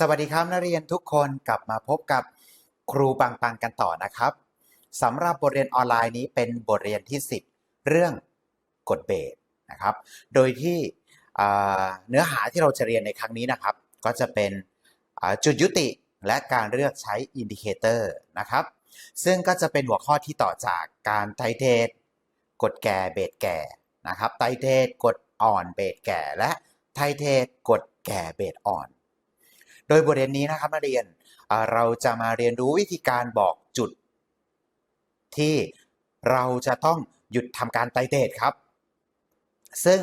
สวัสดีครับนักเรียนทุกคนกลับมาพบกับครูปังปังกันต่อนะครับสำหรับบทเรียนออนไลน์นี้เป็นบทเรียนที่ 10 เรื่องกฎเบสนะครับ โดยที่เนื้อหาที่เราจะเรียนในครั้งนี้นะครับ ก็จะเป็นจุดยุติและการเลือกใช้อินดิเคเตอร์นะครับ ซึ่งก็จะเป็นหัวข้อที่ต่อจากการไทเทสกฎแก่เบสแก่นะครับไทเทสกฎอ่อนเบสแก่ และไทเทสกฎแก่เบสอ่อน โดยบทเรียนนี้นะครับนักเรียนเราจะมาเรียนรู้วิธีการบอกจุด ที่เราจะต้องหยุดทำการไตเตดครับ ซึ่ง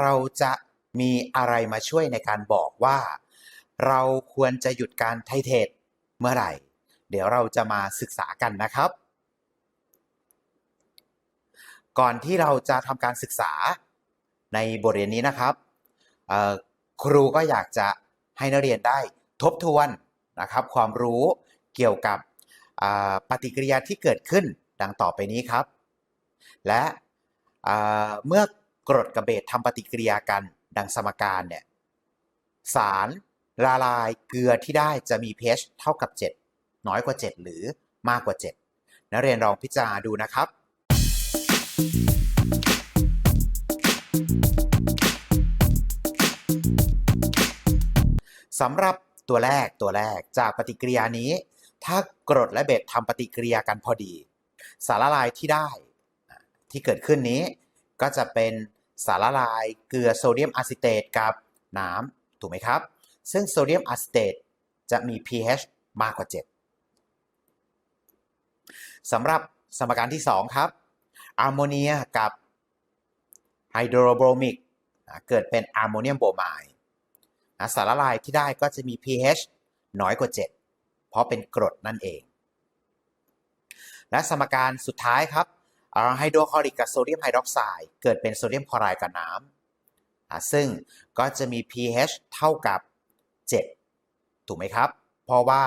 เราจะมีอะไรมาช่วยในการบอกว่า เราควรจะหยุดการไทเทดเมื่อไหร่ เดี๋ยวเราจะมาศึกษากันนะครับ ก่อนที่เราจะทำการศึกษาในบทเรียนนี้นะครับ ครูก็อยากจะ ให้นักเรียนได้ทบทวนนะครับความรู้เกี่ยวกับปฏิกิริยาที่เกิดขึ้นดังต่อไปนี้ครับ และเมื่อกรดกับเบสทำปฏิกิริยากันดังสมการเนี่ยสารละลายเกลือที่ได้จะมี pH เท่ากับ 7 น้อยกว่า 7 หรือมากกว่า 7 นักเรียนลองพิจารณาดูนะครับ สำหรับตัวแรกตัวแรกจากปฏิกิริยานี้ ถ้ากรดและเบสทำปฏิกิริยากันพอดี สารละลายที่ได้ที่เกิดขึ้นนี้ ก็จะเป็นสารละลายเกลือโซเดียมอะซิเตตกับน้ำถูกไหมครับ ซึ่งโซเดียมอะซิเตตจะมี pH มากกว่า 7สำหรับสมการที่ 2 ครับอะโมเนียกับไฮโดรโบรมิกเกิดเป็นอะโมเนียมโบรไมด์ สารละลายที่ได้ก็จะมี pH น้อยกว่า 7 เพราะเป็นกรดนั่นเอง และสมการสุดท้ายครับไฮโดรคลอริกกับโซเดียมไฮดรอกไซด์เกิดเป็นโซเดียมคลอไรด์กับน้ำซึ่งก็จะมี pH เท่ากับ 7 ถูกไหมครับ เพราะว่า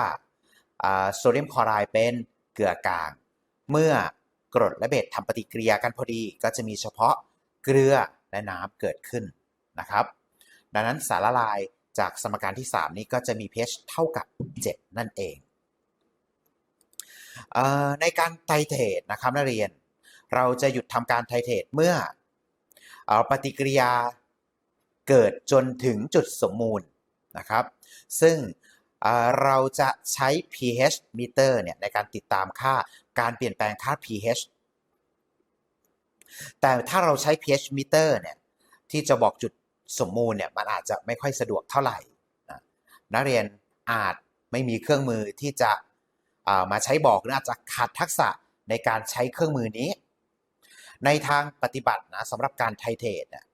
อ่าโซเดียมคลอไรด์เป็นเกลือกลาง เมื่อกรดและเบสทำปฏิกิริยากันพอดี ก็จะมีเฉพาะเกลือและน้ำเกิดขึ้นนะครับ ดังนั้นสารละลาย จากสมการที่ 3 นี้ก็จะมี pH เท่ากับ 7 นั่นเองเออในการไทเทรตนะครับนักเรียน เราจะหยุดทำการไทเทรตเมื่อเอปฏิกิริยาเกิดจนถึงจุดสมมูลนะครับ ซึ่งเเราจะใช้ pH meter เนี่ยในการติดตามค่าการเปลี่ยนแปลงค่า pH แต่ถ้าเราใช้ pH meter เนี่ยที่จะบอกจุด สมมูลเนี่ยมันอาจจะไม่ค่อยสะดวกเท่าไหร่นะนักเรียนอาจไม่มีเครื่องมือที่จะามาใช้บอกหรืออาจจะขาดทักษะในการใช้เครื่องมือนี้ ในทางปฏิบัตินะสำหรับการไทเทรตเนี่ย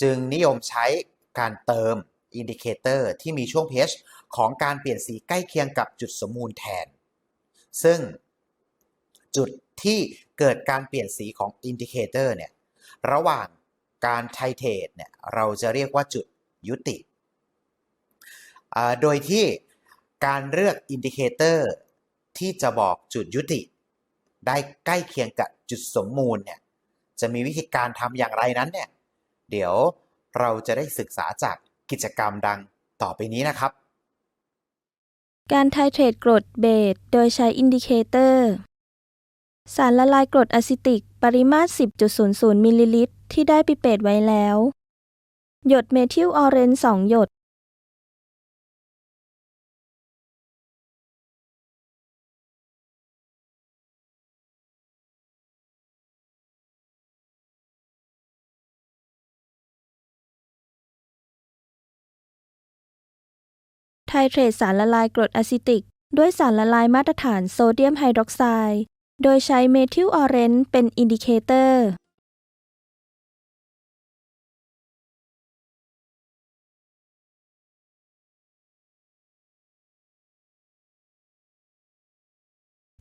จึงนิยมใช้การเติมอินดิเคเตอร์ที่มีช่วง pH ของการเปลี่ยนสีใกล้เคียงกับจุดสมมูลแทน ซึ่งจุดที่เกิดการเปลี่ยนสีของอินดิเคเตอร์เนี่ยระหว่าง การไทเทรตเนี่ยเราจะเรียกว่าจุดยุติ โดยที่การเลือกอินดิเคเตอร์ที่จะบอกจุดยุติ ได้ใกล้เคียงกับจุดสมมูลเนี่ยจะมีวิธีการทำอย่างไรนั้นเนี่ยเดี๋ยวเราจะได้ศึกษาจากกิจกรรมดังต่อไปนี้นะครับ การไทเทรตกรดเบสโดยใช้อินดิเคเตอร์ สารละลายกรดอะซิติก ปริมาตร 10.00 มิลลิลิตร ที่ได้ปิเปตไว้แล้ว หยดเมทิลออเรนจ์2หยด ไทเทรตสารละลายกรดอะซิติก ด้วยสารละลายมาตรฐานโซเดียมไฮดรอกไซด์ โดยใช้เมทิลออเรนเป็นอินดิเคเตอร์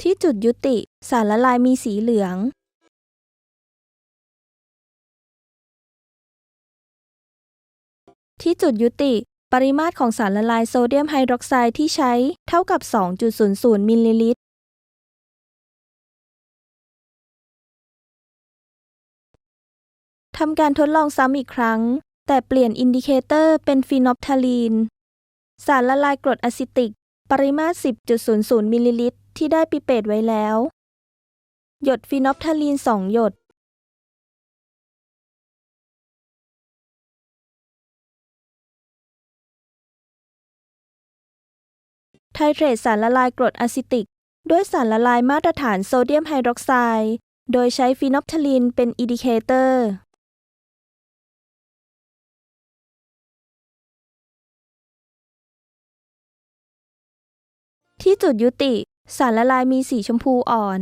ที่จุดยุติ สารละลายมีสีเหลืองที่จุดยุติ ปริมาตรของสารละลายโซเดียมไฮดรอกไซด์ที่ใช้เท่ากับ 2.00 มิลลิลิตร ทำการทดลองซ้ำอีกครั้ง แต่เปลี่ยนอินดิเคเตอร์เป็นฟีนอลทาลีน สารละลายกรดอะซิติก ปริมาตร 10.00 มิลลิลิตร ที่ได้ปิเปตไว้แล้ว หยดฟีนอลฟทาลีน 2 หยด ไทเทรตสารละลายกรดอะซิติก ด้วยสารละลายมาตรฐานโซเดียมไฮดรอกไซด์ โดยใช้ฟีนอลฟทาลีนเป็นอินดิเคเตอร์ ที่จุดยุติ สารละลายมีสีชมพูอ่อน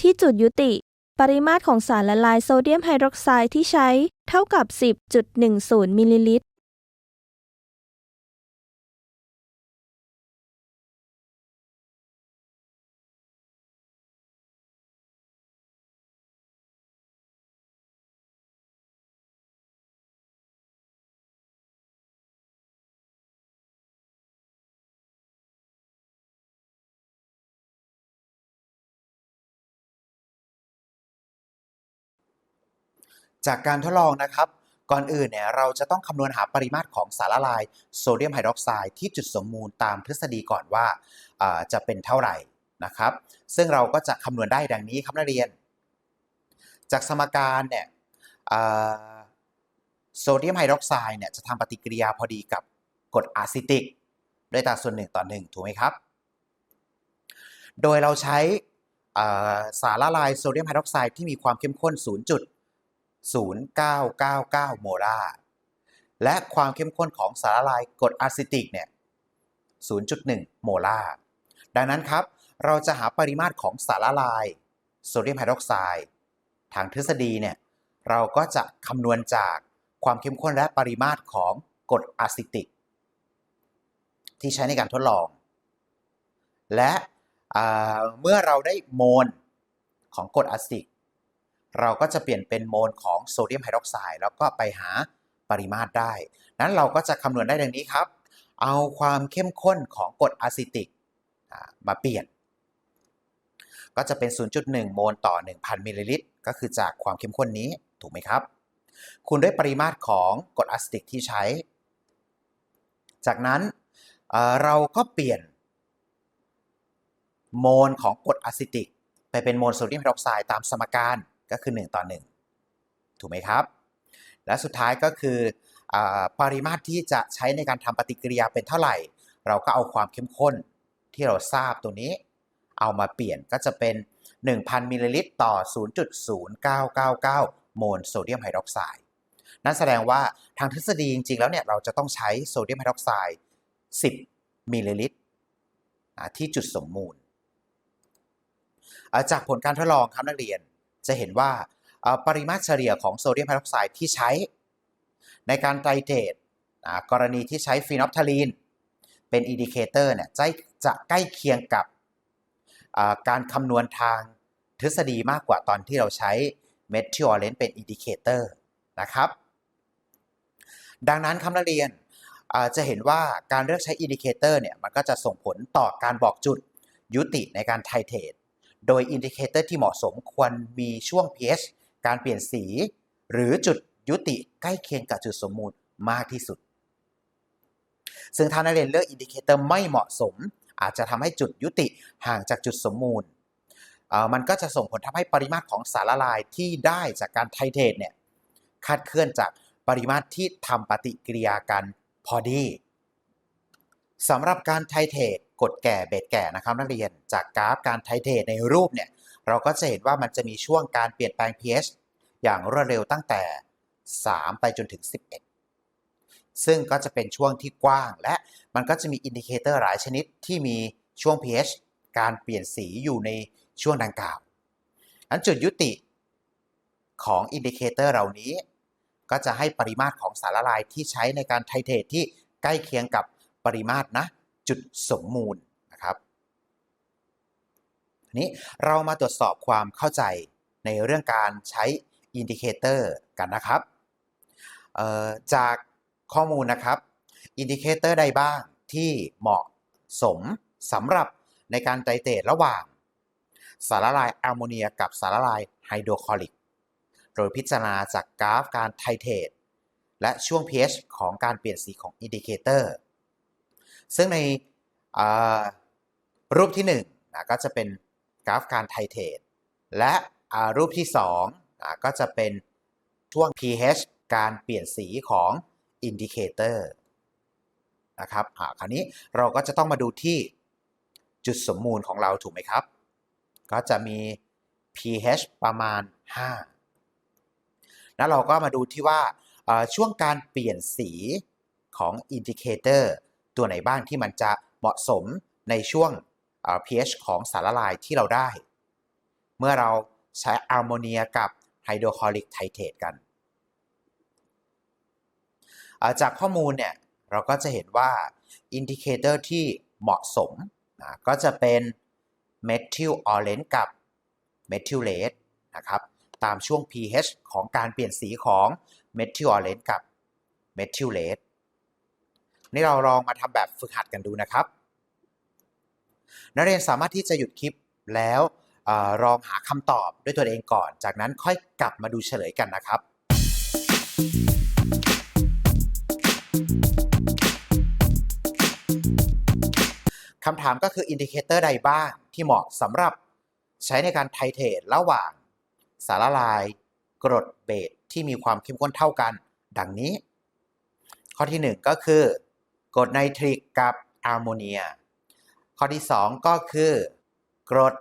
ที่จุดยุติ ปริมาตรของสารละลายโซเดียมไฮดรอกไซด์ที่ใช้เท่ากับ 10.10 มิลลิลิตร จากการทดลองนะครับ ก่อนอื่นเนี่ยเราจะต้องคำนวณหาปริมาตรของสารละลายโซเดียมไฮดรอกไซด์ที่จุดสมมูลตามทฤษฎีก่อนว่าจะเป็นเท่าไหร่นะครับ ซึ่งเราก็จะคำนวณได้ดังนี้ครับนักเรียน จากสมการเนี่ยโซเดียมไฮดรอกไซด์เนี่ยจะทำปฏิกิริยาพอดีกับกรดอะซิติกด้วยตาส่วนหนึ่งต่อหนึ่งถูกไหมครับ โดยเราใช้สารละลายโซเดียมไฮดรอกไซด์ที่มีความเข้มข้น 0.0999 โมลาร์ และความเข้มข้นของสารละลายกรดอะซิติกเนี่ย 0.1 โมลาร์ ดังนั้นครับ เราจะหาปริมาตรของสารละลายโซเดียมไฮดรอกไซด์ ทางทฤษฎีเนี่ย เราก็จะคำนวณจากความเข้มข้นและปริมาตรของกรดอะซิติก ที่ใช้ในการทดลอง และเมื่อเราได้โมลของกรดอะซิติก เราก็จะเปลี่ยนเป็นโมลของโซเดียมไฮดรอกไซด์แล้วก็ไปหาปริมาตรได้ นั้นเราก็จะคำนวณได้ดังนี้ครับ เอาความเข้มข้นของกรดอะซิติกมาเปลี่ยน ก็จะเป็น 0.1 โมลต่อ 1,000 มิลลิลิตร ก็คือจากความเข้มข้นนี้ ถูกไหมครับ คูณด้วยปริมาตรของกรดอะซิติกที่ใช้ จากนั้นเเราก็เปลี่ยนโมลของกรดอะซิติก ไปเป็นโมลโซเดียมไฮดรอกไซด์ตามสมการ ก็คือ 1 ต่อ 1 ถูกไหมครับ และสุดท้ายก็คืออปริมาตรที่จะใช้ในการทำปฏิกิริยาเป็นเท่าไหร่ เราก็เอาความเข้มข้นที่เราทราบตัวนี้ เอามาเปลี่ยนก็จะเป็น 1,000 มิลลิลิตรต่อ 0.0999 โมลโซเดียมไฮดรอกไซด์นั่นแสดงว่าทางทฤษฎีจริงๆ แล้วเนี่ยเราจะต้องใช้โซเดียมไฮดรอกไซด์ 10 มิลลิลิตรที่จุดสมมูล จากผลการทดลองครับนักเรียน จะเห็นว่าปริมาตรเฉลี่ยของโซเดียมไฮดรอกไซด์ที่ใช้ ในการไตรเตรตกรณีที่ใช้ฟีนอลทาลีน เป็นอินดิเคเตอร์เนี่ยจะจะใกล้เคียงกับการคำนวณทางทฤษฎีมากกว่าตอนที่เราใช้เมทิโอเลนเป็นอินดิเคเตอร์นะครับ ดังนั้นครับนักเรียนจะเห็นว่าการเลือกใช้อินดิเคเตอร์เนี่ยมันก็จะส่งผลต่อการบอกจุดยุติในการไทเทรต โดยอินดิเคเตอร์ที่เหมาะสมควรมีช่วง pH การเปลี่ยนสี หรือจุดยุติใกล้เคียงกับจุดสมมูลมากที่สุด ซึ่งถ้านักเรียนเลือกอินดิเคเตอร์ไม่เหมาะสม อาจจะทำให้จุดยุติห่างจากจุดสมมูล มันก็จะส่งผลทำให้ปริมาตรของสารละลายที่ได้จากการไทเทรตเนี่ยคาดเคลื่อนจากปริมาตรที่ทำปฏิกิริยากันพอดีสำหรับการไทเทรต กดแก่เบสแก่นะครับนักเรียนจากกราฟการไทเทรตในรูปเนี่ยเราก็จะเห็นว่ามันจะมีช่วงการเปลี่ยนแปลง pH อย่างรวดเร็วตั้งแต่ 3 ไปจนถึง 11 ซึ่งก็จะเป็นช่วงที่กว้าง และมันก็จะมีอินดิเคเตอร์หลายชนิดที่มีช่วง pH การเปลี่ยนสีอยู่ในช่วงดังกล่าวอันจุดยุติของอินดิเคเตอร์เหล่านี้ ก็จะให้ปริมาตรของสารละลายที่ใช้ในการไทเทรตที่ใกล้เคียงกับปริมาตรนะ จุดสมมูลนะครับทีนี้เรามาตรวจสอบความเข้าใจในเรื่องการใช้อินดิเคเตอร์กันนะครับ จากข้อมูลนะครับ อินดิเคเตอร์ใดบ้างที่เหมาะสมสำหรับในการไตรเตรตระหว่าง สารละลายแอมโมเนีย กับสารละลายไฮโดรคลอริก โดยพิจารณาจากกราฟการไทเทตและช่วง pH ของการเปลี่ยนสีของอินดิเคเตอร์ ซึ่งในรูปที่1นะก็จะเป็นกราฟการไทเทรตและรูปที่2อ่าก็จะเป็นช่วง pH การเปลี่ยนสีของอินดิเคเตอร์นะครับคราวนี้เราก็จะต้องมาดูที่จุดสมมูลของเราถูกไหมครับ ก็จะมี pH ประมาณ 5 แล้วเราก็มาดูที่ว่าช่วงการเปลี่ยนสีของอินดิเคเตอร์ ตัวไหนบ้างที่มันจะเหมาะสมในช่วง pH ของสารละลายที่เราได้ เมื่อเราใช้อะโมเนียกับไฮโดรคลอริกไทเทตกันจากข้อมูลเนี่ยเราก็จะเห็นว่าอินดิเคเตอร์ที่เหมาะสมนะก็จะเป็นเมทิลออเรนจ์กับเมทิลเลสนะครับตามช่วง pH ของการเปลี่ยนสีของเมทิลออเรนจ์กับเมทิลเลส นี่เราลองมาทำแบบฝึกหัดกันดูนะครับ นักเรียนสามารถที่จะหยุดคลิปแล้วอลองหาคำตอบด้วยตัวเองก่อน จากนั้นค่อยกลับมาดูเฉลยกันนะครับคำถามก็คืออินดิเคเตอร์ใดบ้างที่เหมาะสำหรับใช้ในการไทเทรตระหว่างสารละลาย กรดเบสที่มีความเข้มข้นเท่ากัน ดังนี้ ข้อที่ 1 ก็คือ กรดไนตริกกับอะโมเนีย ข้อที่ 2 ก็คือกรด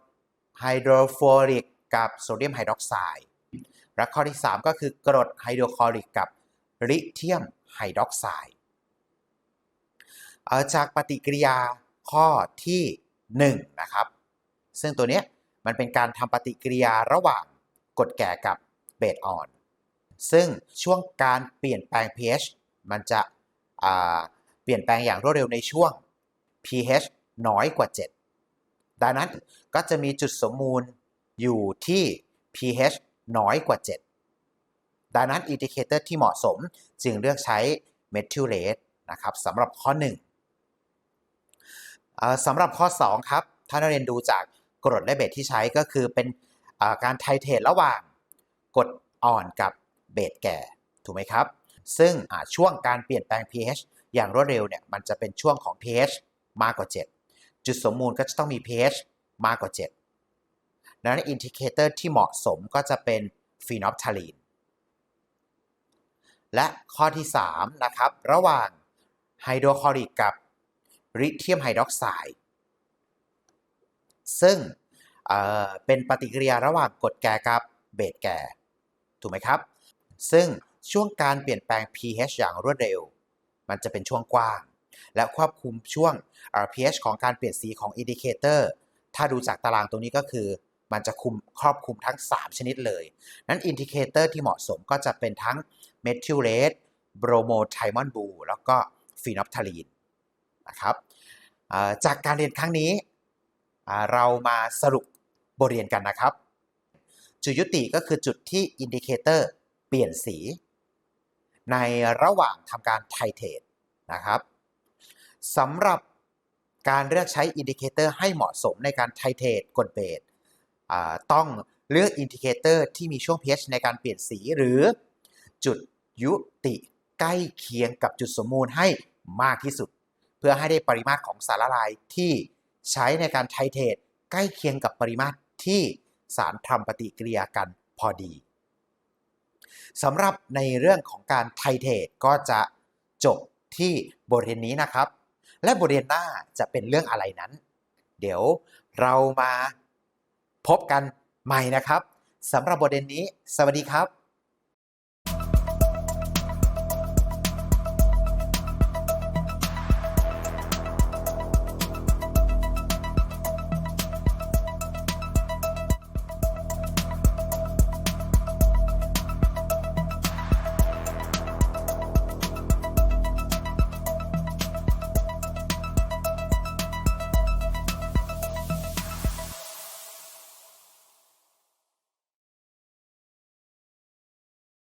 ไฮโดรฟลูออริกกับโซเดียมไฮดรอกไซด์และข้อที่ 3 ก็คือกรดไฮโดรคลอริกกับลิเธียมไฮดรอกไซด์จากปฏิกิริยาข้อที่ 1 นะครับ ซึ่งตัวนี้มันเป็นการทำปฏิกิริยาระหว่างกรดแก่กับเบสอ่อน ซึ่งช่วงการเปลี่ยนแปลง pH มันจะ เปลี่ยนแปลงอย่างรวดเร็วในช่วง pH น้อยกว่า 7 ดังนั้นก็จะมีจุดสมมูลอยู่ที่ pH น้อยกว่า 7 ดังนั้นอินดิเคเตอร์ที่เหมาะสมจึงเลือกใช้เมทิลเลสนะครับสำหรับข้อ1เอ่อสำหรับข้อ 2 ครับ ถ้านักเรียนดูจากกรดและเบสที่ใช้ก็คือเป็นการไทเทรตระหว่างกรดอ่อนกับเบสแก่ ถูกไหมครับ ซึ่งช่วงการเปลี่ยนแปลง pH อย่างรวดเร็วเนี่ยมันจะเป็นช่วงของ pH มากกว่า 7 จุดสมมูลก็จะต้องมี pH มากกว่า 7 ดังนั้นอินดิเคเตอร์ที่เหมาะสมก็จะเป็นฟีนอลทาลีน และข้อที่ 3 นะครับ ระหว่างไฮโดรคลอริกกับลิเธียมไฮดรอกไซด์ซึ่งเเป็นปฏิกิริยาระหว่างกรดแก่กับเบสแก่ ถูกไหมครับ ซึ่งช่วงการเปลี่ยนแปลง pH อย่างรวดเร็ว มันจะเป็นช่วงกว้าง และควบคุมช่วง pH ของการเปลี่ยนสีของอินดิเคเตอร์ถ้าดูจากตารางตรงนี้ก็คือ มันจะคุมครอบคลุมทั้ง 3 ชนิดเลย นั้นอินดิเคเตอร์ที่เหมาะสมก็จะเป็นทั้งเมทิลเลสโบรโมไทมอนบูแล้วก็ฟีนอลทาลีนนะครับจากการเรียนครั้งนี้เรามาสรุปบทเรียนกันนะครับ จุดยุติก็คือจุดที่อินดิเคเตอร์เปลี่ยนสี ในระหว่างทำการไทเทรตนะครับสำหรับการเลือกใช้อินดิเคเตอร์ให้เหมาะสมในการไทเทรตกรดเบสต้องเลือกอินดิเคเตอร์ที่มีช่วง pH ในการเปลี่ยนสีหรือจุดยุติใกล้เคียงกับจุดสมมูลให้มากที่สุด เพื่อให้ได้ปริมาตรของสารละลายที่ใช้ในการไทเทรตใกล้เคียงกับปริมาตรที่สารทำปฏิกิริยากันพอดี สำหรับในเรื่องของการไทเทรตก็จะจบที่บทเรียนนี้นะครับ และบทเรียนหน้าจะเป็นเรื่องอะไรนั้น เดี๋ยวเรามาพบกันใหม่นะครับสำหรับบทเรียนนี้ สวัสดีครับ